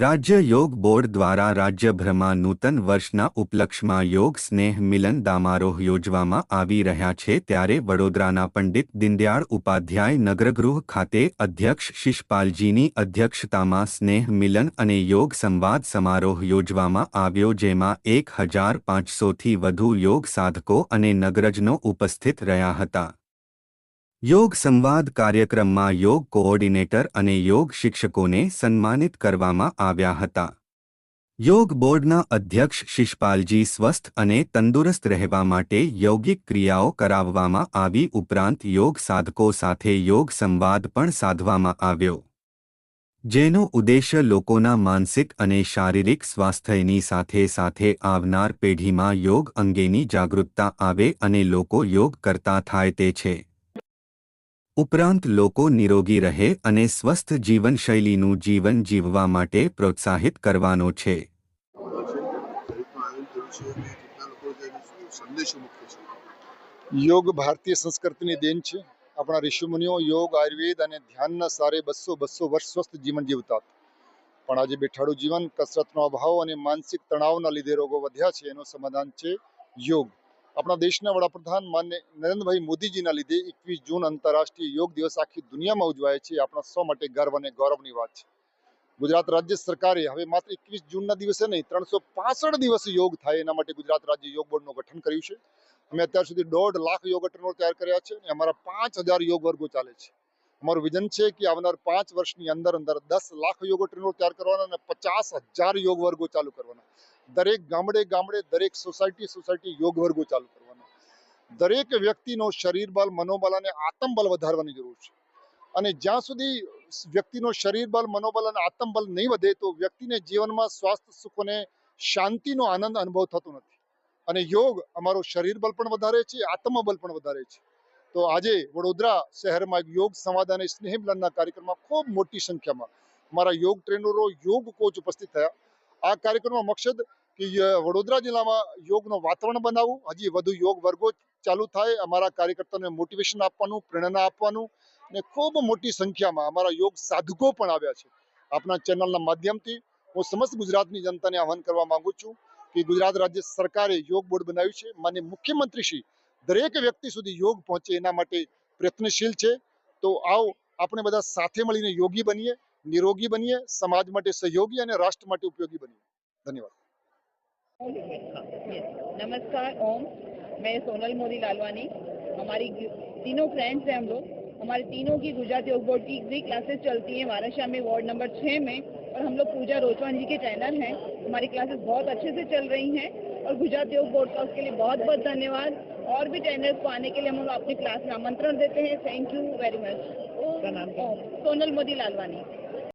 રાજ્ય યોગ બોર્ડ દ્વારા રાજ્યભરમાં નૂતન વર્ષના ઉપલક્ષમાં યોગ સ્નેહ મિલન દામારોહ યોજવામાં આવી રહ્યા છે ત્યારે વડોદરાના પંડિત દીનદયાળ ઉપાધ્યાય નગરગૃહ ખાતે અધ્યક્ષ શિષપાલજીની અધ્યક્ષતામાં સ્નેહ મિલન અને યોગ સંવાદ સમારોહ યોજવામાં આવ્યો જેમાં એક હજાર પાંચસોથી વધુ યોગ સાધકો અને નગરજનો ઉપસ્થિત રહ્યા હતા. યોગ સંવાદ કાર્યક્રમમાં યોગ કોઓર્ડિનેટર અને યોગ શિક્ષકોને સન્માનિત કરવામાં આવ્યા હતા. યોગ બોર્ડના અધ્યક્ષ શિષપાલજી સ્વસ્થ અને તંદુરસ્ત રહેવા માટે યૌગિક ક્રિયાઓ કરાવવામાં આવી ઉપરાંત યોગ સાધકો સાથે યોગ સંવાદ પણ સાધવામાં આવ્યો. જેનો ઉદ્દેશ્ય લોકોના માનસિક અને શારીરિક સ્વાસ્થ્યની સાથે સાથે આવનાર પેઢીમાં યોગ અંગેની જાગૃતતા આવે અને લોકો યોગ કરતા થાય તે છે. ઉપરાંત લોકો નિરોગી રહે અને સ્વસ્થ જીવનશૈલીનું જીવન જીવવા માટે પ્રોત્સાહિત કરવાનો છે. યોગ ભારતીય સંસ્કૃતિની દેન છે. આપણા ઋષિમુનિઓ યોગ, આયુર્વેદ અને ધ્યાનના સારે બસો બસો વર્ષ સ્વસ્થ જીવન જીવતા પણ આજે બેઠાડું જીવન, કસરતનો અભાવ અને માનસિક તણાવના લીધે રોગો વધ્યા છે. એનું સમાધાન છે યોગ. આપણા દેશના વડાપ્રધાન માન્ય નરેન્દ્રભાઈ મોદીજીના લીધે એકવીસ જૂન આંતરરાષ્ટ્રીય યોગ દિવસ આખી દુનિયામાં ઉજવાય છે. આપણા સૌ માટે ગર્વ અને ગૌરવની વાત છે. ગુજરાત રાજ્ય સરકારે હવે માત્ર એકવીસ જૂનના દિવસે નહીં, ત્રણસો પાસઠ દિવસ યોગ થાય એના માટે ગુજરાત રાજ્ય યોગ બોર્ડનું ગઠન કર્યું છે. અમે અત્યાર સુધી દોઢ લાખ યોગ ટ્રેનરો તૈયાર કર્યા છે અને અમારા પાંચ હજાર યોગ વર્ગો ચાલે છે. અમારું વિઝન છે કે આવનાર પાંચ વર્ષની અંદર અંદર દસ લાખ યોગ ટ્રેનરો તૈયાર કરવાના અને પચાસ હજાર યોગ વર્ગો ચાલુ કરવાના. દરેક ગામડે ગામડે દરેક સોસાયટી સોસાયટી યોગ વર્ગો ચાલુ કરવાના. દરેક વ્યક્તિનો શરીર બળ, મનોબળ અને આત્મબળ વધારવાની જરૂર છે. અને જ્યાં સુધી વ્યક્તિનો શરીર બળ, મનોબળ અને આત્મબળ નહીં વધે તો વ્યક્તિને જીવનમાં સ્વાસ્થ્ય સુખ અને શાંતિનો આનંદ અનુભવ થતો નથી. અને યોગ અમારો શરીર બળ પણ વધારે છે આત્મબળ પણ વધારે છે. તો આજે વડોદરા શહેરમાં યોગ સંવાદ અને સ્નેહ મિલનના કાર્યક્રમમાં ખૂબ મોટી સંખ્યામાં મારા યોગ ટ્રેનરો, યોગ કોચ ઉપસ્થિત થયા. આ કાર્યક્રમનો મકસદ કે વડોદરા જિલ્લામાં યોગનું વાતાવરણ બનાવવું, હજી વધુ યોગ વર્ગો ચાલુ થાય, અમારા કાર્યકર્તાઓને મોટિવેશન આપવાનું, પ્રેરણા આપવાનું અને ખૂબ મોટી સંખ્યામાં અમારા યોગ સાધકો પણ આવ્યા છે. આપના ચેનલના માધ્યમથી હું સમસ્ત ગુજરાતની જનતાને આહવાન કરવા માંગુ છું કે ગુજરાત રાજ્ય સરકારે યોગ બોર્ડ બનાવ્યું છે. માન્ય મુખ્યમંત્રી શ્રી દરેક વ્યક્તિ સુધી યોગ પહોંચે એના માટે પ્રયત્નશીલ છે. તો આવો આપણે બધા સાથે મળીને યોગી બનીએ, નિરોગી બનીએ, સમાજ માટે સહયોગી અને રાષ્ટ્ર માટે ઉપયોગી બનીએ. ધન્યવાદ. नमस्कार ओम। मैं सोनल मोदी लालवानी। हमारी तीनों फ्रेंड्स हैं हम लोग। हमारे तीनों की गुजरात योग बोर्ड की भी क्लासेस चलती हैं। महाराष्ट्र में वार्ड नंबर छः में। और हम लोग पूजा रोचवान जी के ट्रेनर हैं। हमारी क्लासेस बहुत अच्छे से चल रही हैं। और गुजरात योग बोर्ड का उसके लिए बहुत बहुत धन्यवाद। और भी ट्रेनर्स को आने के लिए हम लोग अपनी क्लास में आमंत्रण देते हैं। Thank you very much Sonal Modi Lalwani.